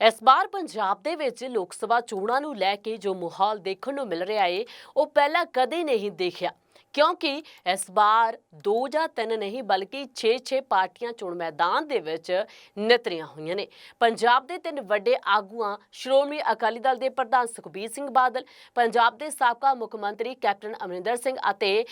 ਇਸ ਵਾਰ ਪੰਜਾਬ ਦੇ ਵਿੱਚ ਲੋਕ ਸਭਾ ਚੋਣਾਂ ਨੂੰ ਲੈ ਕੇ ਜੋ ਮਾਹੌਲ ਦੇਖਣ ਨੂੰ ਮਿਲ ਰਿਹਾ ਏ, ਉਹ ਪਹਿਲਾਂ ਕਦੇ ਨਹੀਂ ਦੇਖਿਆ। ਕਿਉਂਕਿ ਇਸ ਵਾਰ ਦੋ ਜਾਂ ਤਿੰਨ ਨਹੀਂ, ਬਲਕਿ 6-6 ਪਾਰਟੀਆਂ ਚੋਣ ਮੈਦਾਨ ਦੇ ਵਿੱਚ ਨਿਤਰੀਆਂ ਹੋਈਆਂ ਨੇ। ਪੰਜਾਬ ਦੇ ਤਿੰਨ ਵੱਡੇ ਆਗੂਆਂ, ਸ਼੍ਰੋਮਣੀ ਅਕਾਲੀ ਦਲ ਦੇ ਪ੍ਰਧਾਨ ਸੁਖਬੀਰ ਸਿੰਘ ਬਾਦਲ, ਪੰਜਾਬ ਦੇ ਸਾਬਕਾ ਮੁੱਖ ਮੰਤਰੀ ਕੈਪਟਨ ਅਮਰਿੰਦਰ ਸਿੰਘ ਅਤੇ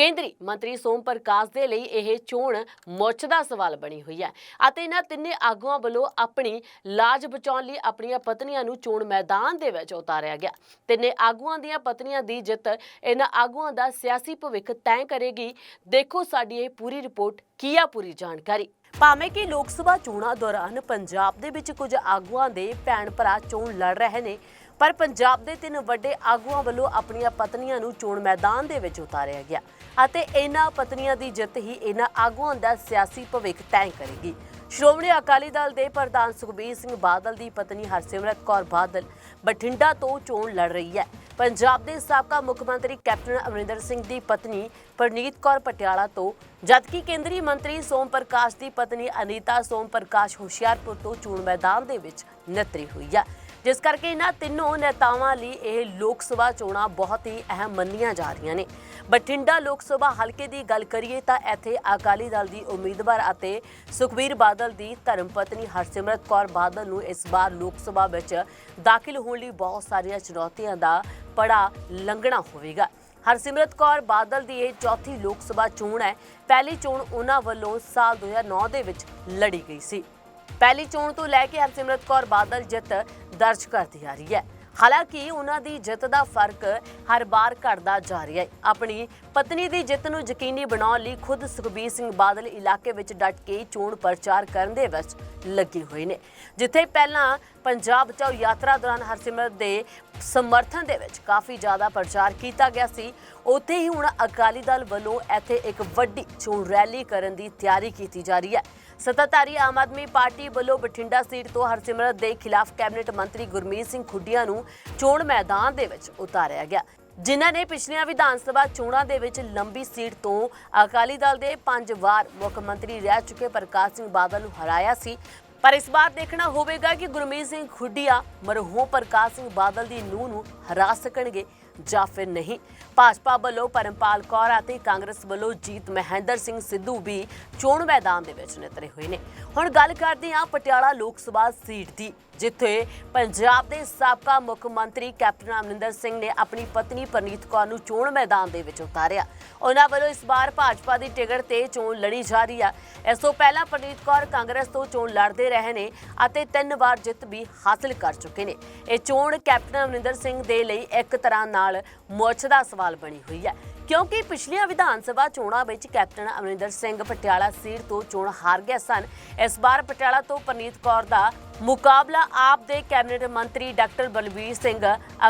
ਕੇਂਦਰੀ ਮੰਤਰੀ ਸੋਮ ਪ੍ਰਕਾਸ਼ ਦੇ ਲਈ ਇਹ ਚੋਣ ਮੁੱਛ ਦਾ ਸਵਾਲ ਬਣੀ ਹੋਈ ਹੈ ਅਤੇ ਇਹਨਾਂ ਤਿੰਨੇ ਆਗੂਆਂ ਵੱਲੋਂ ਆਪਣੀ ਲਾਜ ਬਚਾਉਣ ਲਈ ਆਪਣੀਆਂ ਪਤਨੀਆਂ ਨੂੰ ਚੋਣ ਮੈਦਾਨ ਦੇ ਵਿੱਚ ਉਤਾਰਿਆ ਗਿਆ। ਤਿੰਨੇ ਆਗੂਆਂ ਦੀਆਂ ਪਤਨੀਆਂ ਦੀ ਜਿੱਤ ਇਹਨਾਂ ਆਗੂਆਂ ਦਾ ਸਿਆਸੀ ਭਵਿੱਖ ਤੈਅ ਕਰੇਗੀ। ਦੇਖੋ ਸਾਡੀ ਇਹ ਪੂਰੀ ਰਿਪੋਰਟ ਕੀ ਆ, ਪੂਰੀ ਜਾਣਕਾਰੀ। ਭਾਵੇਂ ਕਿ ਲੋਕ ਸਭਾ ਚੋਣਾਂ ਦੌਰਾਨ ਪੰਜਾਬ ਦੇ ਵਿੱਚ ਕੁਝ ਆਗੂਆਂ ਦੇ ਭੈਣ ਭਰਾ ਚੋਣ ਲੜ ਰਹੇ ਨੇ ਪਰ ਪੰਜਾਬ ਦੇ ਤਿੰਨ ਵੱਡੇ ਆਗੂਆਂ ਵੱਲੋਂ ਆਪਣੀਆਂ ਪਤਨੀਆਂ ਨੂੰ ਚੋਣ ਮੈਦਾਨ ਦੇ ਵਿੱਚ ਉਤਾਰਿਆ ਗਿਆ ਅਤੇ ਇਹਨਾਂ ਪਤਨੀਆਂ ਦੀ ਜਿੱਤ ਹੀ ਇਹਨਾਂ ਆਗੂਆਂ ਦਾ ਸਿਆਸੀ ਭਵਿੱਖ ਤੈਅ ਕਰੇਗੀ। ਸ਼੍ਰੋਮਣੀ ਅਕਾਲੀ ਦਲ ਦੇ ਪ੍ਰਧਾਨ ਸੁਖਬੀਰ ਸਿੰਘ ਬਾਦਲ ਦੀ ਪਤਨੀ ਹਰਸਿਮਰਤ ਕੌਰ ਬਾਦਲ ਬਠਿੰਡਾ ਤੋਂ ਚੋਣ ਲੜ ਰਹੀ ਹੈ। ਪੰਜਾਬ ਦੇ ਸਾਬਕਾ ਮੁੱਖ ਮੰਤਰੀ ਕੈਪਟਨ ਅਮਰਿੰਦਰ ਸਿੰਘ ਦੀ ਪਤਨੀ ਪ੍ਰਨੀਤ ਕੌਰ ਪਟਿਆਲਾ ਤੋਂ, ਜਦਕਿ ਕੇਂਦਰੀ ਮੰਤਰੀ ਸੋਮ ਪ੍ਰਕਾਸ਼ ਦੀ ਪਤਨੀ ਅਨੀਤਾ ਸੋਮ ਪ੍ਰਕਾਸ਼ ਹੁਸ਼ਿਆਰਪੁਰ ਤੋਂ ਚੋਣ ਮੈਦਾਨ ਦੇ ਵਿੱਚ ਨਤਰੀ ਹੋਈ ਹੈ। ਜਿਸ ਕਰਕੇ ਇਹਨਾਂ ਤਿੰਨੋਂ ਨੇਤਾਵਾਂ ਲਈ ਇਹ ਲੋਕ ਸਭਾ ਚੋਣਾਂ ਬਹੁਤ ਹੀ ਅਹਿਮ ਮੰਨੀਆਂ ਜਾ ਰਹੀਆਂ ਨੇ। ਬਠਿੰਡਾ ਲੋਕ ਸਭਾ ਹਲਕੇ ਦੀ ਗੱਲ ਕਰੀਏ ਤਾਂ ਇੱਥੇ ਅਕਾਲੀ ਦਲ ਦੀ ਉਮੀਦਵਾਰ ਅਤੇ ਸੁਖਬੀਰ ਬਾਦਲ ਦੀ ਧਰਮ ਪਤਨੀ ਹਰਸਿਮਰਤ ਕੌਰ ਬਾਦਲ ਨੂੰ ਇਸ ਵਾਰ ਲੋਕ ਸਭਾ ਵਿੱਚ ਦਾਖਲ ਹੋਣ ਲਈ ਬਹੁਤ ਸਾਰੀਆਂ ਚੁਣੌਤੀਆਂ ਦਾ ਪੜਾ ਲੰਘਣਾ ਹੋਵੇਗਾ। ਹਰਸਿਮਰਤ ਕੌਰ ਬਾਦਲ ਦੀ ਇਹ ਚੌਥੀ ਲੋਕ ਸਭਾ ਚੋਣ ਹੈ। ਪਹਿਲੀ ਚੋਣ ਉਹਨਾਂ ਵੱਲੋਂ ਸਾਲ 2009 ਦੇ ਵਿੱਚ ਲੜੀ ਗਈ ਸੀ। ਪਹਿਲੀ ਚੋਣ ਤੋਂ ਲੈ ਕੇ ਹਰਸਿਮਰਤ ਕੌਰ ਬਾਦਲ ਜਿੱਤ ਦਰਜ ਕਰਦੀ ਆ ਰਹੀ ਹੈ। ਹਾਲਾਂਕਿ ਉਹਨਾਂ ਦੀ ਜਿੱਤ ਦਾ ਫ਼ਰਕ ਹਰ ਵਾਰ ਘਟਦਾ ਜਾ ਰਿਹਾ ਹੈ। ਆਪਣੀ ਪਤਨੀ ਦੀ ਜਿੱਤ ਨੂੰ ਯਕੀਨੀ ਬਣਾਉਣ ਲਈ ਖੁਦ ਸੁਖਬੀਰ ਸਿੰਘ ਬਾਦਲ ਇਲਾਕੇ ਵਿੱਚ ਡਟ ਕੇ ਚੋਣ ਪ੍ਰਚਾਰ ਕਰਨ ਦੇ ਵਿੱਚ ਲੱਗੇ ਹੋਏ ਨੇ। ਜਿੱਥੇ ਪਹਿਲਾਂ ਪੰਜਾਬ ਬਚਾਓ ਯਾਤਰਾ ਦੌਰਾਨ ਹਰਸਿਮਰਤ ਦੇ ਸਮਰਥਨ ਦੇ ਵਿੱਚ ਕਾਫੀ ਜ਼ਿਆਦਾ ਪ੍ਰਚਾਰ ਕੀਤਾ ਗਿਆ ਸੀ। ਉੱਥੇ ਹੀ ਹੁਣ ਅਕਾਲੀ ਦਲ ਵੱਲੋਂ ਇੱਥੇ ਇੱਕ ਵੱਡੀ ਚੋਣ ਰੈਲੀ ਕਰਨ ਦੀ ਤਿਆਰੀ ਕੀਤੀ ਜਾ ਰਹੀ ਹੈ। ਸੱਤਾਧਾਰੀ ਆਮ ਆਦਮੀ ਪਾਰਟੀ ਵੱਲੋਂ ਬਠਿੰਡਾ ਸੀਟ ਤੋਂ ਹਰਸਿਮਰਤ ਦੇ ਖਿਲਾਫ ਕੈਬਨਿਟ ਮੰਤਰੀ ਗੁਰਮੀਤ ਸਿੰਘ ਖੁੱਡੀਆਂ ਨੂੰ ਚੋਣ ਮੈਦਾਨ ਦੇ ਵਿੱਚ ਉਤਾਰਿਆ ਗਿਆ। ਜਿਨ੍ਹਾਂ ਨੇ ਪਿਛਲੀਆਂ ਵਿਧਾਨ ਸਭਾ ਚੋਣਾਂ ਦੇ ਵਿੱਚ ਲੰਬੀ ਸੀਟ ਤੋਂ ਅਕਾਲੀ ਦਲ ਦੇ ਪੰਜ ਵਾਰ ਮੁੱਖ ਮੰਤਰੀ ਰਹਿ ਚੁੱਕੇ ਪ੍ਰਕਾਸ਼ ਸਿੰਘ ਬਾਦਲ ਨੂੰ ਹਰਾਇਆ ਸੀ। ਪਰ ਇਸ ਵਾਰ ਦੇਖਣਾ ਹੋਵੇਗਾ ਕਿ ਗੁਰਮੀਤ ਸਿੰਘ ਖੁੱਡੀਆ ਮਰਹੂਮ ਪ੍ਰਕਾਸ਼ ਸਿੰਘ ਬਾਦਲ ਦੀ ਨੂੰਹ ਨੂੰ ਹਰਾ ਸਕਣਗੇ। ਜਾਂ ਫਿਰ ਨਹੀਂ। ਭਾਜਪਾ ਵੱਲੋਂ ਪਰਮਪਾਲ ਕੌਰ ਅਤੇ ਕਾਂਗਰਸ ਵੱਲੋਂ ਜੀਤ ਮਹਿੰਦਰ ਸਿੰਘ ਸਿੱਧੂ ਵੀ ਚੋਣ ਮੈਦਾਨ ਦੇ ਵਿੱਚ ਨਿਤਰੇ ਹੋਏ ਨੇ। ਹੁਣ ਗੱਲ ਕਰਦੇ ਹਾਂ ਪਟਿਆਲਾ ਲੋਕ ਸਭਾ ਸੀਟ ਦੀ, ਜਿੱਥੇ ਪੰਜਾਬ ਦੇ ਸਾਬਕਾ ਮੁੱਖ ਮੰਤਰੀ ਕੈਪਟਨ ਅਮਰਿੰਦਰ ਸਿੰਘ ਨੇ ਆਪਣੀ ਪਤਨੀ ਪਰਨੀਤ ਕੌਰ ਨੂੰ ਚੋਣ ਮੈਦਾਨ ਦੇ ਵਿੱਚ ਉਤਾਰਿਆ। ਉਹਨਾਂ ਵੱਲੋਂ ਇਸ ਵਾਰ ਭਾਜਪਾ ਦੀ ਟਿਕਟ ਤੇ ਚੋਣ ਲੜੀ ਜਾ ਰਹੀ ਆ। ਇਸ ਤੋਂ ਪਹਿਲਾਂ ਪਰਨੀਤ ਕੌਰ ਕਾਂਗਰਸ ਤੋਂ ਚੋਣ ਲੜਦੇ ਰਹੇ ਨੇ ਅਤੇ ਤਿੰਨ ਵਾਰ ਜਿੱਤ ਵੀ ਹਾਸਲ ਕਰ ਚੁੱਕੇ ਨੇ। ਇਹ ਚੋਣ ਕੈਪਟਨ ਅਮਰਿੰਦਰ ਸਿੰਘ ਦੇ ਲਈ ਇੱਕ ਤਰ੍ਹਾਂ ਨਾਲ ਮੁੱਛ ਸਵਾਲ ਬਣੀ ਹੋਈ ਹੈ। ਕਿਉਂਕਿ ਪਿਛਲੀਆਂ ਵਿਧਾਨ ਸਭਾ ਚੋਣਾਂ ਵਿੱਚ ਕੈਪਟਨ ਅਮਰਿੰਦਰ ਸਿੰਘ ਪਟਿਆਲਾ ਸੀਟ ਤੋਂ ਚੋਣ ਹਾਰ ਗਏ ਸਨ। ਇਸ ਵਾਰ ਪਟਿਆਲਾ ਤੋਂ ਪਰਨੀਤ ਕੌਰ ਦਾ ਮੁਕਾਬਲਾ ਆਪ ਦੇ ਕੈਬਨਿਟ ਮੰਤਰੀ ਡਾਕਟਰ ਬਲਬੀਰ ਸਿੰਘ,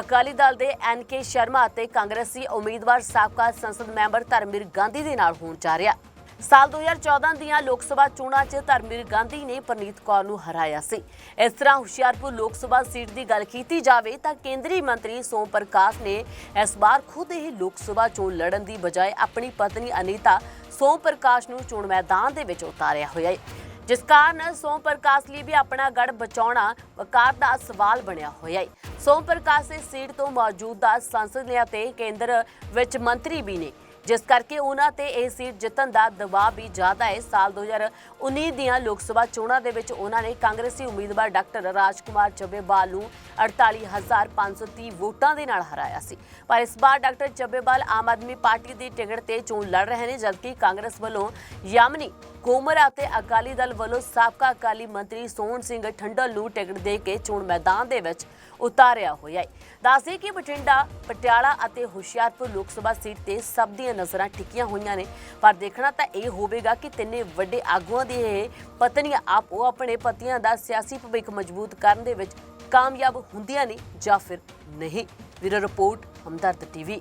ਅਕਾਲੀ ਦਲ ਦੇ ਐਨ ਕੇ ਸ਼ਰਮਾ ਅਤੇ ਕਾਂਗਰਸੀ ਉਮੀਦਵਾਰ ਸਾਬਕਾ ਸੰਸਦ ਮੈਂਬਰ ਧਰਮਵੀਰ ਗਾਂਧੀ ਦੇ ਨਾਲ ਹੋਣ ਜਾ ਰਿਹਾ। ਸਾਲ 2014 ਦੀਆਂ ਲੋਕ ਸਭਾ ਚੋਣਾਂ 'ਚ ਧਰਮਵੀਰ ਗਾਂਧੀ ਨੇ ਪਰਨੀਤ ਕੌਰ ਨੂੰ ਹਰਾਇਆ ਸੀ। ਇਸ ਤਰ੍ਹਾਂ ਹੁਸ਼ਿਆਰਪੁਰ ਲੋਕ ਸਭਾ ਸੀਟ ਦੀ ਗੱਲ ਕੀਤੀ ਜਾਵੇ ਤਾਂ ਕੇਂਦਰੀ ਮੰਤਰੀ ਸੋਮ ਪ੍ਰਕਾਸ਼ ਨੇ ਇਸ ਵਾਰ ਖੁਦ ਹੀ ਲੋਕ ਸਭਾ ਚੋਣ ਲੜਨ ਦੀ ਬਜਾਏ ਆਪਣੀ ਪਤਨੀ ਅਨੀਤਾ ਸੋਮ ਪ੍ਰਕਾਸ਼ ਨੂੰ ਚੋਣ ਮੈਦਾਨ ਦੇ ਵਿੱਚ ਉਤਾਰਿਆ ਹੋਇਆ ਹੈ। ਜਿਸ ਕਾਰਨ ਸੋਮ ਪ੍ਰਕਾਸ਼ ਲਈ ਵੀ ਆਪਣਾ ਗੜ ਬਚਾਉਣਾ ਵਕਾਰ ਦਾ ਸਵਾਲ ਬਣਿਆ ਹੋਇਆ ਹੈ। ਸੋਮ ਪ੍ਰਕਾਸ਼ ਇਸ ਸੀਟ ਤੋਂ ਮੌਜੂਦਾ ਸੰਸਦ ਨੇ ਅਤੇ ਕੇਂਦਰ ਵਿੱਚ ਮੰਤਰੀ ਵੀ ਨੇ। ਜਿਸ ਕਰਕੇ ਉਹਨਾਂ ਤੇ ਇਹ ਸੀਟ ਜਿੱਤਣ ਦਾ ਦਬਾਅ ਵੀ ਜ਼ਿਆਦਾ ਹੈ। ਸਾਲ 2019 ਦੀਆਂ ਲੋਕ ਸਭਾ ਚੋਣਾਂ ਦੇ ਵਿੱਚ ਉਹਨਾਂ ਨੇ ਕਾਂਗਰਸੀ ਉਮੀਦਵਾਰ ਡਾਕਟਰ ਰਾਜਕੁਮਾਰ ਚੱਬੇਵਾਲ ਨੂੰ 48530 ਵੋਟਾਂ ਦੇ ਨਾਲ ਹਰਾਇਆ ਸੀ। ਪਰ ਇਸ ਵਾਰ ਡਾਕਟਰ ਚੱਬੇਵਾਲ ਆਮ ਆਦਮੀ ਪਾਰਟੀ ਦੀ ਟਿਕਟ ਤੇ ਚੋਣ ਲੜ ਰਹੇ ਨੇ, ਜਦਕਿ ਕਾਂਗਰਸ ਵੱਲੋਂ ਯਾਮਨੀ ਕੋਮਰ ਅਤੇ ਅਕਾਲੀ ਦਲ ਵੱਲੋਂ ਸਾਬਕਾ ਅਕਾਲੀ ਮੰਤਰੀ ਸੋਹਣ ਸਿੰਘ ਠੰਡਲ ਨੂੰ ਟਿਕਟ ਦੇ ਕੇ ਚੋਣ ਮੈਦਾਨ ਦੇ ਵਿੱਚ ਉਤਾਰਿਆ ਹੋਇਆ ਹੈ। ਦੱਸਦੇ ਕਿ ਬਠਿੰਡਾ, ਪਟਿਆਲਾ ਅਤੇ ਹੁਸ਼ਿਆਰਪੁਰ ਲੋਕ ਸਭਾ ਸੀਟ ਤੇ ਸਭ ਦੀਆਂ ਨਜ਼ਰਾਂ ਟਿਕੀਆਂ ਹੋਈਆਂ ਨੇ। ਪਰ ਦੇਖਣਾ ਤਾਂ ਇਹ ਹੋਵੇਗਾ ਕਿ ਤਿੰਨੇ ਵੱਡੇ ਆਗੂਆਂ ਦੀ ਇਹ ਪਤਨੀਆਂ ਆਪ ਉਹ ਆਪਣੇ ਪਤੀਆਂ ਦਾ ਸਿਆਸੀ ਭਵਿੱਖ ਮਜ਼ਬੂਤ ਕਰਨ ਦੇ ਵਿੱਚ ਕਾਮਯਾਬ ਹੁੰਦੀਆਂ ਨੇ ਜਾਂ ਫਿਰ ਨਹੀਂ। ਵੀਰੋ ਰਿਪੋਰਟ ਹਮਦਰਦ ਟੀਵੀ।